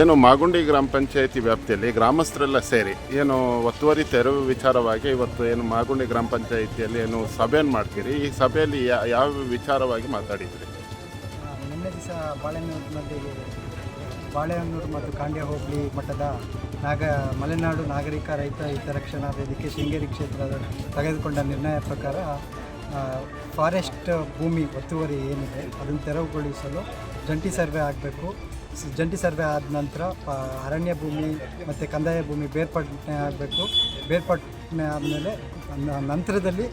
ಏನು ಮಾಗುಂಡಿ ಗ್ರಾಮ ಪಂಚಾಯಿತಿ ವ್ಯಾಪ್ತಿಯಲ್ಲಿ ಗ್ರಾಮಸ್ಥರೆಲ್ಲ ಸೇರಿ ಏನು ಒತ್ತುವರಿ ತೆರವು ವಿಚಾರವಾಗಿ ಇವತ್ತು ಏನು ಮಾಗುಂಡಿ ಗ್ರಾಮ ಪಂಚಾಯಿತಿಯಲ್ಲಿ ಏನು ಸಭೆಯನ್ನು ಮಾಡ್ತೀರಿ? ಈ ಸಭೆಯಲ್ಲಿ ಯಾವ ವಿಚಾರವಾಗಿ ಮಾತಾಡಿದ್ರಿ? ನಿನ್ನೆ ದಿವಸ ಬಾಳೆಹೊನ್ನೂರಿನಲ್ಲಿ ಬಾಳೆಹೊನ್ನೂರು ಮತ್ತು ಕಾಂಡ್ಯ ಹೋಬಳಿ ಮಠದ ನಾಗ, ಮಲೆನಾಡು ನಾಗರಿಕ ರೈತ ಹಿತರಕ್ಷಣಾ ವೇದಿಕೆ ಶೃಂಗೇರಿ ಕ್ಷೇತ್ರದ ತೆಗೆದುಕೊಂಡ ನಿರ್ಣಯ ಪ್ರಕಾರ ಫಾರೆಸ್ಟ್ ಭೂಮಿ ಒತ್ತುವರಿ ಏನಿದೆ, ಅದನ್ನು ತೆರವುಗೊಳಿಸಲು ಜಂಟಿ ಸರ್ವೆ ಆಗಬೇಕು. ಜಂಟಿ ಸರ್ವೆ ಆದ ನಂತರ ಅರಣ್ಯ ಭೂಮಿ ಮತ್ತು ಕಂದಾಯ ಭೂಮಿ ಬೇರ್ಪಟ್ಟನೆ ಆಗಬೇಕು. ಬೇರ್ಪಟ್ಟನೆ ಆದಮೇಲೆ ನಂತರದಲ್ಲಿ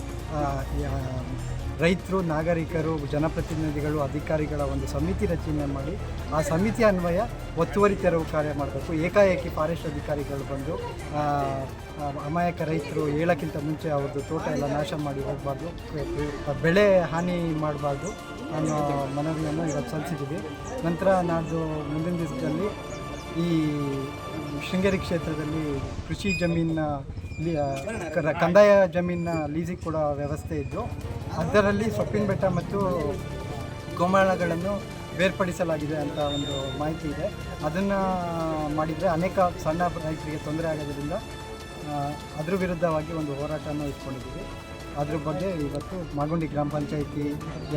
ರೈತರು, ನಾಗರಿಕರು, ಜನಪ್ರತಿನಿಧಿಗಳು, ಅಧಿಕಾರಿಗಳ ಒಂದು ಸಮಿತಿ ರಚನೆ ಮಾಡಿ ಆ ಸಮಿತಿ ಅನ್ವಯ ಒತ್ತುವರಿ ತೆರವು ಕಾರ್ಯ ಮಾಡಬೇಕು. ಏಕಾಏಕಿ ಫಾರೆಸ್ಟ್ ಅಧಿಕಾರಿಗಳು ಬಂದು ಅಮಾಯಕ ರೈತರು ಹೇಳೋಕ್ಕಿಂತ ಮುಂಚೆ ಅವ್ರದ್ದು ತೋಟ ಎಲ್ಲ ನಾಶ ಮಾಡಿ ಹೋಗಬಾರ್ದು. ಬೆಳೆ ಹಾನಿ ಮಾಡಬಾರ್ದು. ಅನ್ನೋ ಮನವಿಯನ್ನು ಇವತ್ತು ಸಲ್ಲಿಸಿದ್ದೀವಿ. ನಂತರ ನಾಡ್ದು ಮುಂದಿನ ದಿವಸದಲ್ಲಿ ಈ ಶೃಂಗೇರಿ ಕ್ಷೇತ್ರದಲ್ಲಿ ಕೃಷಿ ಜಮೀನ ಲಿ- ಕಂದಾಯ ಜಮೀನ ಲೀಸಿಗೆ ಕೊಡೋ ವ್ಯವಸ್ಥೆ ಇದ್ದು, ಅದರಲ್ಲಿ ಸೊಪ್ಪಿನ ಬೆಟ್ಟ ಮತ್ತು ಗೋಮಾಳಗಳನ್ನು ಬೇರ್ಪಡಿಸಲಾಗಿದೆ ಅಂತ ಒಂದು ಮಾಹಿತಿ ಇದೆ. ಅದನ್ನು ಮಾಡಿದರೆ ಅನೇಕ ಸಣ್ಣ ರೈತರಿಗೆ ತೊಂದರೆ ಆಗೋದರಿಂದ ಅದ್ರ ವಿರುದ್ಧವಾಗಿ ಒಂದು ಹೋರಾಟವನ್ನು ಇಟ್ಕೊಂಡಿದ್ದೀವಿ. ಅದ್ರ ಬಗ್ಗೆ ಇವತ್ತು ಮಾಗುಂಡಿ ಗ್ರಾಮ ಪಂಚಾಯಿತಿ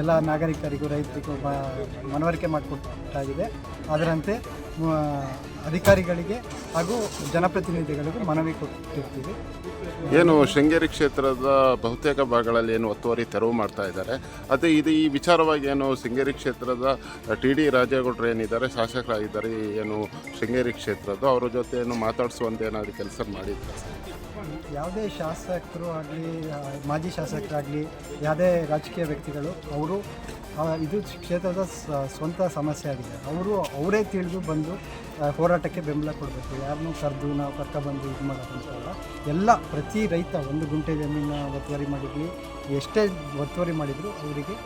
ಎಲ್ಲ ನಾಗರಿಕರಿಗೂ ರೈತರಿಗೂ ಮನವರಿಕೆ ಮಾಡಿಕೊಟ್ಟಾಗಿದೆ. ಅದರಂತೆ ಅಧಿಕಾರಿಗಳಿಗೆ ಹಾಗೂ ಜನಪ್ರತಿನಿಧಿಗಳಿಗೂ ಮನವಿ ಕೊಟ್ಟಿರ್ತೀವಿ. ಏನು ಶೃಂಗೇರಿ ಕ್ಷೇತ್ರದ ಬಹುತೇಕ ಭಾಗಗಳಲ್ಲಿ ಏನು ಒತ್ತುವರಿ ತೆರವು ಮಾಡ್ತಾ ಇದ್ದಾರೆ. ಅದೇ ಇದು ಈ ವಿಚಾರವಾಗಿ ಏನು ಶೃಂಗೇರಿ ಕ್ಷೇತ್ರದ ಟಿ ಡಿ ರಾಜೇಗೌಡರು ಏನಿದ್ದಾರೆ ಶಾಸಕರಾಗಿದ್ದಾರೆ ಏನು ಶೃಂಗೇರಿ ಕ್ಷೇತ್ರದ್ದು ಅವರ ಜೊತೆ ಏನು ಮಾತಾಡಿಸುವಂತೆ ಏನಾದರೂ ಕೆಲಸ ಮಾಡಿದ್ದಾರೆ ಯಾವುದೇ ಶಾಸಕರು ಆಗಲಿ ಮಾಜಿ ಶಾಸಕರಾಗಲಿ ಯಾವುದೇ ರಾಜಕೀಯ ವ್ಯಕ್ತಿಗಳು ಅವರು ಇದು ಕ್ಷೇತ್ರದ ಸ್ವಂತ ಸಮಸ್ಯೆ ಆಗಿದೆ. ಅವರು ಅವರೇ ತಿಳಿದು ಬಂದು ಹೋರಾಟಕ್ಕೆ ಬೆಂಬಲ ಕೊಡಬೇಕು. ಯಾರನ್ನೂ ಕರೆದು ನಾವು ಕರ್ಕೊಬಂದು ಇದು ಮಾಡೋಕ್ಕಂತಲ್ಲ ಎಲ್ಲ ಪ್ರತಿ ರೈತ ಒಂದು ಗುಂಟೆ ಜಮೀನು ಒತ್ತುವರಿ ಮಾಡಿದ್ವಿ. ಎಷ್ಟೇ ಒತ್ತುವರಿ ಮಾಡಿದರೂ ಅವರಿಗೆ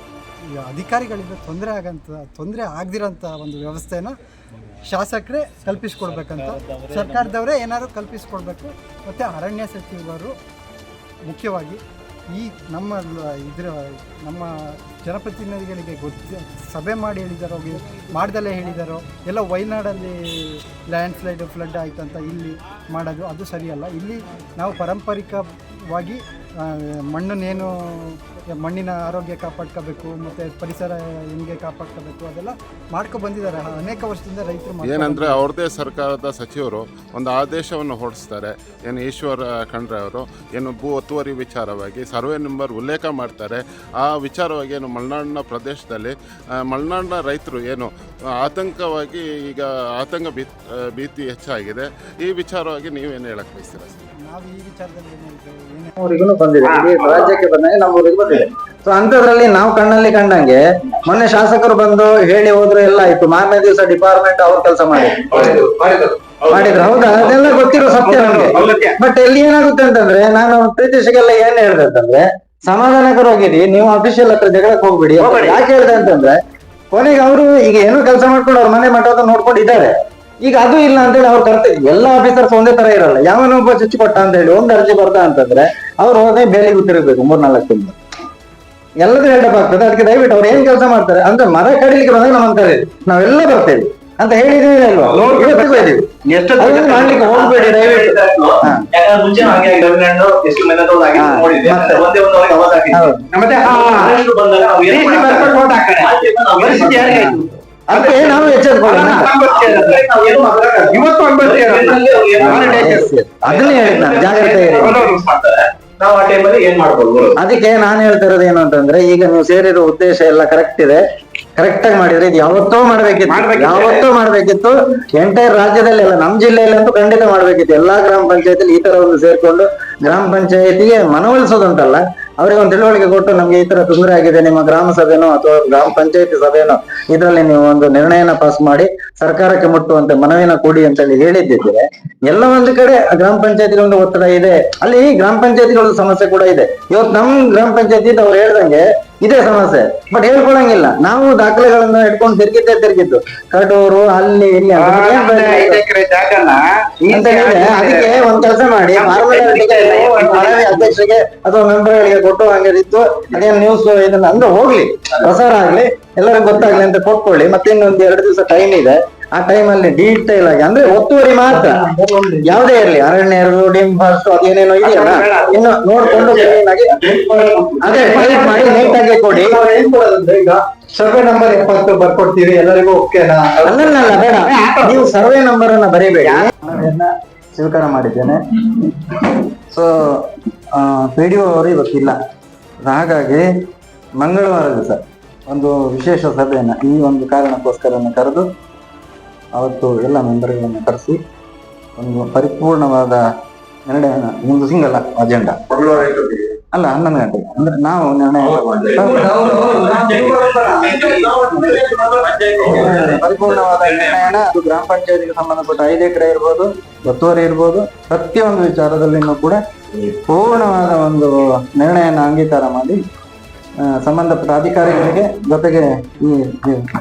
ಅಧಿಕಾರಿಗಳಿಂದ ತೊಂದರೆ ಆಗಂತ, ತೊಂದರೆ ಆಗದಿರೋಂಥ ಒಂದು ವ್ಯವಸ್ಥೆನ ಶಾಸಕರೇ ಕಲ್ಪಿಸ್ಕೊಡ್ಬೇಕಂತ. ಸರ್ಕಾರದವರೇ ಏನಾದ್ರು ಕಲ್ಪಿಸ್ಕೊಡ್ಬೇಕು. ಮತ್ತು ಅರಣ್ಯ ಸಚಿವರು ಮುಖ್ಯವಾಗಿ ಈ ನಮ್ಮ ಇದರ ನಮ್ಮ ಜನಪ್ರತಿನಿಧಿಗಳಿಗೆ ಗೊತ್ತು ಸಭೆ ಮಾಡಿ ಹೇಳಿದಾರೋ ಮಾಡ್ದಲ್ಲೇ ಹೇಳಿದಾರೋ, ಎಲ್ಲ ವಯನಾಡಲ್ಲಿ ಲ್ಯಾಂಡ್ ಸ್ಲೈಡ್ ಫ್ಲಡ್ ಅಂತ ಇಲ್ಲಿ ಮಾಡೋದು, ಅದು ಸರಿಯಲ್ಲ. ಇಲ್ಲಿ ನಾವು ಪಾರಂಪರಿಕವಾಗಿ ಮಣ್ಣನ್ನೇನು ಮಣ್ಣಿನ ಆರೋಗ್ಯ ಕಾಪಾಡ್ಕೋಬೇಕು ಮತ್ತು ಪರಿಸರ ಹೆಂಗೆ ಕಾಪಾಡ್ಕೋಬೇಕು ಅದೆಲ್ಲ ಮಾಡ್ಕೊ ಬಂದಿದ್ದಾರೆ. ಅನೇಕ ವರ್ಷದಿಂದ ರೈತರು ಏನಂದ್ರೆ ಅವ್ರದ್ದೇ ಸರ್ಕಾರದ ಸಚಿವರು ಒಂದು ಆದೇಶವನ್ನು ಹೊರಡಿಸ್ತಾರೆ. ಏನು ಈಶ್ವರ ಖಂಡ್ರೆ ಅವರು ಏನು ಭೂ ಒತ್ತುವರಿ ವಿಚಾರವಾಗಿ ಸರ್ವೆ ನಂಬರ್ ಉಲ್ಲೇಖ ಮಾಡ್ತಾರೆ. ಆ ವಿಚಾರವಾಗಿ ಏನು ಮಲೆನಾಡಿನ ಪ್ರದೇಶದಲ್ಲಿ ಮಲೆನಾಡಿನ ರೈತರು ಏನು ಆತಂಕವಾಗಿ ಈಗ ಆತಂಕ ಭೀ ಭೀತಿ ಹೆಚ್ಚಾಗಿದೆ. ಈ ವಿಚಾರವಾಗಿ ನೀವೇನು ಹೇಳಕ್ಕೆ ಬಯಸ್ತೀರಾ? ಸರ್ ನಾವು ಈ ವಿಚಾರದಲ್ಲಿ ಏನು ಏನೇ ಊರಿಗೂ ಬಂದಿದೆ. ರಾಜ್ಯಕ್ಕೆ ಬಂದಾಗ ನಮ್ಮ ಊರಿಗೆ ಬಂದಿದೆ ಸೊ ಅಂತದ್ರಲ್ಲಿ ನಾವು ಕಣ್ಣಲ್ಲಿ ಕಂಡಂಗೆ ಮೊನ್ನೆ ಶಾಸಕರು ಬಂದು ಹೇಳಿ ಹೋದ್ರೆ ಎಲ್ಲ ಆಯ್ತು. ಮಾರನೇ ದಿವಸ ಡಿಪಾರ್ಟ್ಮೆಂಟ್ ಅವ್ರ ಕೆಲಸ ಮಾಡಿದ್ರು. ಮಾಡಿದ್ರು ಹೌದಾ. ಅದೆಲ್ಲ ಗೊತ್ತಿರೋ ಸತ್ಯ ನಮ್ಗೆ. ಬಟ್ ಎಲ್ಲಿ ಏನಾಗುತ್ತೆ ಅಂತಂದ್ರೆ ನಾನು ಪ್ರೀತಿಶಿಗೆಲ್ಲ ಏನ್ ಹೇಳ್ದೆ ಅಂತಂದ್ರೆ ಸಮಾಧಾನಕರ ಸಮಾಧಾನಕರವಾಗಿರಿ ನೀವು ಅಫಿಷಿಯಲ್ ಹತ್ರ ಜಗಳಕ್ಕೆ ಹೋಗ್ಬಿಡಿ. ಯಾಕೆ ಹೇಳ್ದೆ ಅಂತಂದ್ರೆ ಕೊನೆಗೆ ಅವರು ಈಗ ಏನೋ ಕೆಲಸ ಮಾಡ್ಕೊಂಡು ಅವ್ರ ಮನೆ ಮಠ ನೋಡ್ಕೊಂಡು ಇದ್ದಾರೆ. ಈಗ ಅದು ಇಲ್ಲ ಅಂತ ಹೇಳಿ ಅವ್ರು ಕರ್ತ ಎಲ್ಲಾ ಆಫೀಸರ್ಸ್ ಒಂದೇ ತರ ಇರಲ್ಲ. ಯಾವನೊಬ್ಬ ಚುಚ್ಚು ಕೊಟ್ಟ ಅಂತ ಹೇಳಿ ಒಂದ್ ಅರ್ಜಿ ಬರ್ತಾ ಅಂತಂದ್ರೆ ಅವ್ರು ಹೋದ್ರೆ ಬೇಲಿ ಗೊತ್ತಿರಬೇಕು ಮೂರ್ನಾಲ್ಕು ತಿಂಗಳು. ಎಲ್ಲದೂ ಹೆಲ್ಡಪ್ ಆಗ್ತದೆ. ಅದಕ್ಕೆ ದಯವಿಟ್ಟು ಅವ್ರು ಏನ್ ಕೆಲಸ ಮಾಡ್ತಾರೆ? ಅಂದ್ರೆ ಮರ ಕಡಿಲಿಕ್ಕೆ ಬಂದಾಗ ನಾವು ಅಂತಾರೆ ನಾವೆಲ್ಲ ಬರ್ತೇವೆ. ಅಂತ ಹೇಳಿದೀವಿ ಅಲ್ವಾ? ಇವತ್ತಿಗೂ ಇದೀವಿ ಅದನ್ನ ಮಾಡ್ಲಿಕ್ಕೆ ಹೋಗ್ಬೇಡಿ ದಯವಿಟ್ಟು. ಯಾಕಂದ್ರೆ ಮುಂಚೆ ಹಾಗೆ ಗವರ್ನಮೆಂಟ್ ಎಷ್ಟು ಮೆನದವ್ರು ಆಗಿ ಮತ್ತೆ? ಒಂದೇ ಒಂದು ಅವ್ರಿಗೆ ಅವಾಜ್ ಹಾಕಿದ್ವಿ. ಮತ್ತೆ ಆ ಬಂದಾಗ ನಾವು? ಅದಕ್ಕೆ ನಾವು. ಇವತ್ತು. ಅದನ್ನೇ ಹೇಳಿದ್ ನಾನು. ಜಾಗ್ರತೆ. ನಾವು ಆ ಟೈಮಲ್ಲಿ ಏನ್ ಮಾಡ್ಬೋದು ಅದಕ್ಕೆ ನಾನು ಹೇಳ್ತಾ ಇರೋದು ಏನು ಅಂತಂದ್ರೆ ಈಗ ನೀವು ಸೇರಿರೋ ಉದ್ದೇಶ ಎಲ್ಲ ಕರೆಕ್ಟ್ ಇದೆ. ಕರೆಕ್ಟ್ ಆಗಿ ಮಾಡಿದ್ರೆ ಇದು ಯಾವತ್ತೋ ಮಾಡ್ಬೇಕಿತ್ತು. ಮಾಡ್ಬೇಕಿತ್ತು. ಯಾವತ್ತೋ ಮಾಡ್ಬೇಕಿತ್ತು. ಎಂಟೈರ್ ರಾಜ್ಯದಲ್ಲಿ ಅಲ್ಲ ನಮ್ ಜಿಲ್ಲೆಯಲ್ಲಿ ಅಂತೂ ಖಂಡಿತ ಮಾಡ್ಬೇಕಿತ್ತು. ಎಲ್ಲಾ ಗ್ರಾಮ ಪಂಚಾಯತ್ ಈ ತರ ಒಂದು ಸೇರ್ಕೊಂಡು ಗ್ರಾಮ ಪಂಚಾಯತಿಗೆ ಮನವೊಲಿಸೋದಂತಲ್ಲ ಅವರಿಗೆ ಒಂದು ತಿಳುವಳಿಕೆ ಕೊಟ್ಟು ನಮ್ಗೆ ಈ ತರ ತೊಂದರೆ ಆಗಿದೆ, ನಿಮ್ಮ ಗ್ರಾಮ ಸಭೆನೋ ಅಥವಾ ಗ್ರಾಮ ಪಂಚಾಯತಿ ಸಭೆನೋ, ಇದರಲ್ಲಿ ನೀವು ಒಂದು ನಿರ್ಣಯನ ಪಾಸ್ ಮಾಡಿ ಸರ್ಕಾರಕ್ಕೆ ಮುಟ್ಟುವಂತೆ ಮನವಿನ ಕೊಡಿ ಅಂತ ಹೇಳಿ ಹೇಳಿದ್ದಿದ್ರೆ, ಎಲ್ಲ ಒಂದು ಕಡೆ ಗ್ರಾಮ ಪಂಚಾಯತಿಗಳ ಒಂದು ಒತ್ತಡ ಇದೆ. ಅಲ್ಲಿ ಗ್ರಾಮ ಪಂಚಾಯತಿಗಳ ಸಮಸ್ಯೆ ಕೂಡ ಇದೆ. ಇವತ್ತು ನಮ್ ಗ್ರಾಮ ಪಂಚಾಯತಿ ಅವ್ರು ಹೇಳ್ದಂಗೆ ಇದೇ ಸಮಸ್ಯೆ. ಬಟ್ ಹೇಳ್ಕೊಳಂಗಿಲ್ಲ. ನಾವು ದಾಖಲೆಗಳನ್ನ ಇಟ್ಕೊಂಡು ತಿರ್ಗಿದ್ದೆ ತಿರ್ಗಿದ್ದು. ಕಟೋರು ಅಲ್ಲಿ ಇಲ್ಲಿ ಅಂತ. ಅಂತ ಹೇಳಿದ್ರೆ ಅದಕ್ಕೆ ಒಂದ್ ಕೆಲಸ ಮಾಡಿ. ಮನವಿ ಅಧ್ಯಕ್ಷರಿಗೆ ಅಥವಾ ಮೆಂಬರ್ಗಳಿಗೆ ಕೊಟ್ಟು ಹಂಗೆ ಇತ್ತು ಅದೇ ನ್ಯೂಸ್ ಇದನ್ನ ಅಂದ್ರೆ ಹೋಗ್ಲಿ. ಪ್ರಸಾರ ಆಗ್ಲಿ. ಎಲ್ಲರಿಗೂ ಗೊತ್ತಾಗ್ಲಿ ಅಂತ ಕೊಟ್ಕೊಳ್ಳಿ. ಮತ್ತೆ ಇನ್ನೊಂದು ಎರಡು ದಿವಸ ಟೈಮ್ ಇದೆ. ಆ ಟೈಮಲ್ಲಿ ಡೀಟೇಲ್ ಆಗಿ ಅಂದ್ರೆ ಒತ್ತುವರಿ ಮಾತ್ರ. ಯಾವುದೇ ಇರಲಿ. ಅರಣ್ಯ ಫಾರೆಸ್ಟ್ ಅದೇನೇನೋ ಇದೆಯಲ್ಲ. ಇನ್ನು ನೋಡ್ಕೊಂಡು ಅದೇ ಟೈಪ್ ಮಾಡಿ ನೀಟಾಗಿ ಕೊಡಿ. ಸರ್ವೆ ನಂಬರ್ ಎಪ್ಪತ್ತು ಬರ್ಕೊಡ್ತೀವಿ. ಎಲ್ಲರಿಗೂ ಓಕೆನಾ ಅಲ್ಲ ಬೇಡ. ನೀವು ಸರ್ವೆ ನಂಬರ್ ಅನ್ನ ಬರೀಬೇಡಿ. ಅದನ್ನ ಸ್ವೀಕಾರ ಮಾಡಿದ್ದೇನೆ. ಸೊ ಪಿ ಡಿ ಅವರು ಇವತ್ತಿಲ್ಲ. ಹಾಗಾಗಿ ಮಂಗಳವಾರ ದಿವಸ. ಒಂದು ವಿಶೇಷ ಸಭೆಯನ್ನು ಈ ಒಂದು ಕಾರಣಕ್ಕೋಸ್ಕರ ಕರೆದು ಅವತ್ತು ಎಲ್ಲ ಮೆಂಬರ್ಗಳನ್ನು ಕರೆಸಿ ಒಂದು ಪರಿಪೂರ್ಣವಾದ ನಿರ್ಣಯ ಒಂದು ಸಿಂಗಲ್ ಅಜೆಂಡಾ ಅಲ್ಲ ಹನ್ನೊಂದು ಗಂಟೆಗೆ ಅಂದ್ರೆ ನಾವು ನಿರ್ಣಯ ಪರಿಪೂರ್ಣವಾದ ನಿರ್ಣಯನ ಅದು ಗ್ರಾಮ ಪಂಚಾಯತಿಗೆ ಸಂಬಂಧಪಟ್ಟ ಐದು ಎಕರೆ ಇರ್ಬೋದು ಒತ್ತುವರಿ ಇರ್ಬೋದು ಪ್ರತಿಯೊಂದು ವಿಚಾರದಲ್ಲಿನೂ ಕೂಡ ಪೂರ್ಣವಾದ ಒಂದು ನಿರ್ಣಯನ ಅಂಗೀಕಾರ ಮಾಡಿ ಸಂಬಂಧಪಟ್ಟ ಅಧಿಕಾರಿಗಳಿಗೆ ಜೊತೆಗೆ ಈ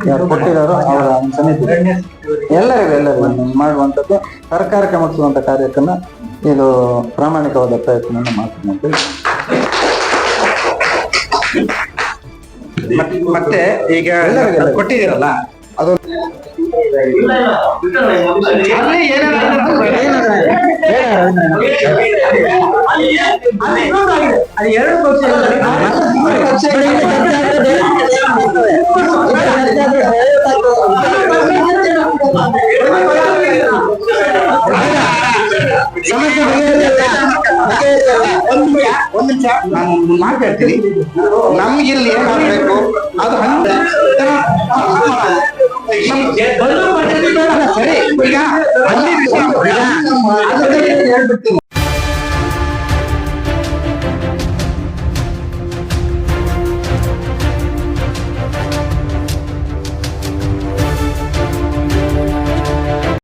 ಯಾರು ಕೊಟ್ಟಿದ್ದಾರೋ ಅವರ ಸಮಿತಿ ಎಲ್ಲರಿಗೂ ಎಲ್ಲರಿಗೂ ಮಾಡುವಂಥದ್ದು ಸರ್ಕಾರಕ್ಕೆ ಮುಟ್ಟಿಸುವಂಥ ಕಾರ್ಯಕ್ರಮ ಇದು ಪ್ರಾಮಾಣಿಕವಾದ ಪ್ರಯತ್ನವನ್ನು ಮಾಡ್ತೀನಿ ಅಂತ ಹೇಳಿ. ಮತ್ತೆ ಈಗ. ಕೊಟ್ಟಿದ್ದೀರಲ್ಲ ಅದು ಅಲ್ಲೇ ಏನಾದ್ರು ಅದು ಎರಡು ಪಕ್ಷ ಒಂದು ನಿಮಿಷ ಒಂದು ನಿಮಿಷ ನಾನು ಮಾತಾಡ್ತೀನಿ ನಮ್ಗೆ ಇಲ್ಲಿ ಏನಾಗಬೇಕು ಅದು ಹಂಗ ಸರಿ ಈಗ ಅಲ್ಲಿ ವಿಷಯ- ಈಗ ಅದನ್ನ ಹೇಳ್ಬಿಡ್ತೀನಿ